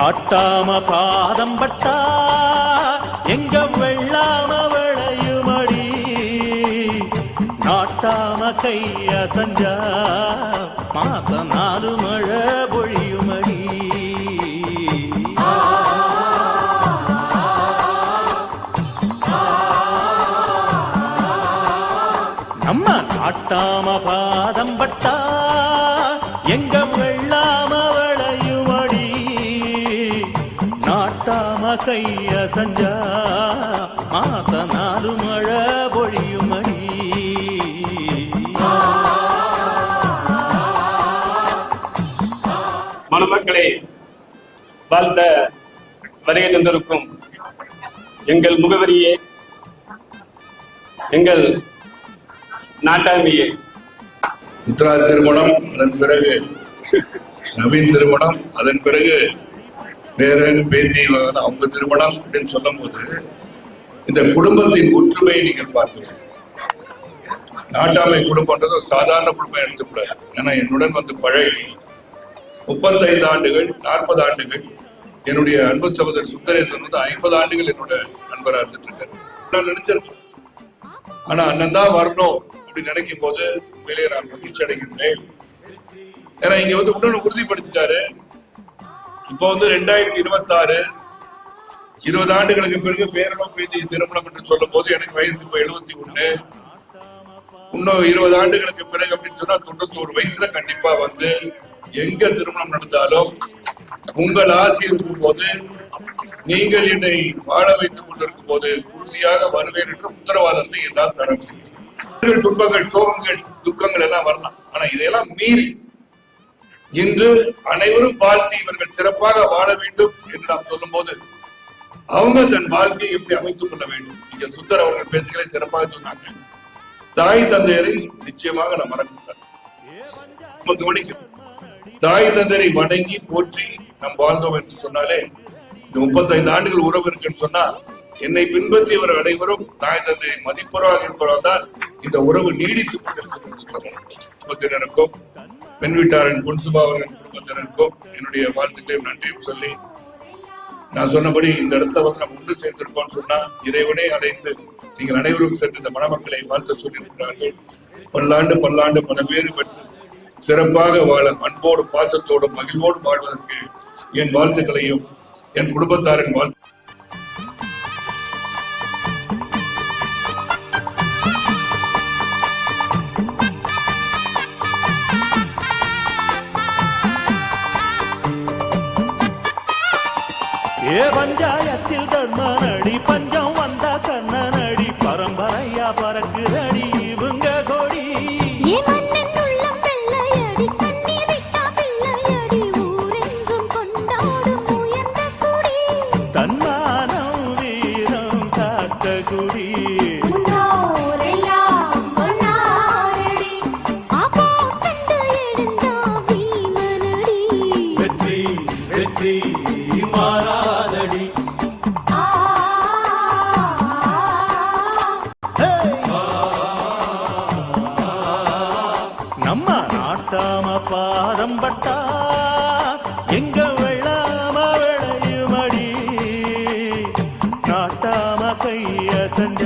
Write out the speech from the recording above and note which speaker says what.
Speaker 1: காட்டாம பாதம் பட்டா எங்க வெள்ளாம விளையுமடி நாட்டாம கைய சஞ்சா மாச நாலு மழை பொழியுமடி நம்ம நாட்டாம பாதம் பட்டா கைய சஞ்சா மாச நாலு மழை பொழியுமடி.
Speaker 2: மணமக்களே வாழ்த்த வருகை தந்திருக்கும் எங்கள் முகவரியே எங்கள் நாட்டாமையே.
Speaker 3: உத்ரா திருமணம் அதன் பிறகு நவீன் திருமணம் அதன் பிறகு பேரன் பேத்தி அவங்க திருமணம் அப்படின்னு சொல்லும் போது இந்த குடும்பத்தின் ஒற்றுமையை நீங்கள் பார்க்கணும். நாட்டாமை குடும்பம்ன்றது ஒரு சாதாரண குடும்பம் எடுத்துக்கூடாது ஏன்னா என்னுடன் வந்து பழகி முப்பத்தைந்து ஆண்டுகள் நாற்பது ஆண்டுகள் என்னுடைய அன்பு சகோதரர் சுந்தரேசன் வந்து ஐம்பது ஆண்டுகள் என்னோட நண்பராக இருந்துட்டு இருக்காரு நான் நினைச்சிருக்கேன். ஆனா அண்ணன் தான் வரணும் அப்படின்னு நினைக்கும் போது வெளியே நான் மகிழ்ச்சி அடைகின்றேன். ஏன்னா இங்க வந்து உடனே உறுதிப்படுத்திட்டாரு. இப்போ வந்து ரெண்டாயிரத்தி இருபத்தி ஆறு இருபது ஆண்டுகளுக்கு பிறகு பேரளவு பேத்தி திருமணம் என்று சொல்லும் போது எனக்கு வயசு இப்போ எழுபத்தி ஒண்ணு இன்னும் இருபது ஆண்டுகளுக்கு பிறகு அப்படின்னு சொன்னா தொண்ணூத்தோரு வயசுல கண்டிப்பா வந்து எங்க திருமணம் நடந்தாலும் உங்கள் ஆசை இருக்கும் போது நீங்கள் என்னை வாழ வைத்துக் கொண்டிருக்கும் போது உறுதியாக வருவேன் என்ற உத்தரவாதத்தை என்னால் தர முடியும். துன்பங்கள் சோகங்கள் துக்கங்கள் எல்லாம் வரலாம். ஆனா இதையெல்லாம் மீறி இன்று அனைவரும் வாழ்த்தி இவர்கள் சிறப்பாக வாழ வேண்டும் என்று நாம் சொல்லும் போது அவங்க தன் வாழ்க்கையை எப்படி அமைத்துக் கொள்ள வேண்டும்? இங்க சுந்தர் அவர்கள் பேசுகளை சிறப்பாக சொன்னாங்க. தாய் தந்தையரை நிச்சயமாக நாம் மறக்கக்கூடாது. நம்ம கவனிக்கணும் தாய் தந்தையரை வணங்கி போற்றி நாம் வாழ்ந்தோம் என்று சொன்னாலே இந்த முப்பத்தைந்து ஆண்டுகள் உறவு இருக்குன்னு சொன்னா என்னை பின்பற்றியவர் அனைவரும் தாய் தந்தையை மதிப்பவராக இருப்பவரால் தான் இந்த உறவு நீடித்துக் கொண்டிருக்கும் என்று சொன்னோம் குடும்பத்தினருக்கும் பெண் வீட்டாரின் பொன்சுபா அவர்களின் குடும்பத்தினருக்கும் என்னுடைய வாழ்த்துக்களையும் நன்றியும் சொல்லி நான் சொன்னபடி இந்த இடத்துல வந்து நம்ம ஒன்று சேர்ந்திருக்கோம்னு சொன்னா இறைவனே அழைத்து நீங்கள் அனைவரும் சென்று இந்த மணமக்களை வாழ்த்த சொல்லியிருக்கிறார்கள். பல்லாண்டு பல்லாண்டு பல பேறு பெற்று சிறப்பாக வாழ அன்போடு பாசத்தோடும் மகிழ்வோடு வாழ்வதற்கு என் வாழ்த்துக்களையும் என் குடும்பத்தாரின் வாழ்த்து
Speaker 1: ஏ பஞ்சாயத்தில் தர்மனடி பஞ்சம் வந்தா கண்ணனடி பரம்பரையா பறக்குதடி இவங்க கொடி. தன்மானம் வீரம் காத்த குடி. வெற்றி வெற்றி. பாதம் பட்டா எங்க வெள்ளாம விளையுமடி? நாட்டாம கைய செஞ்ச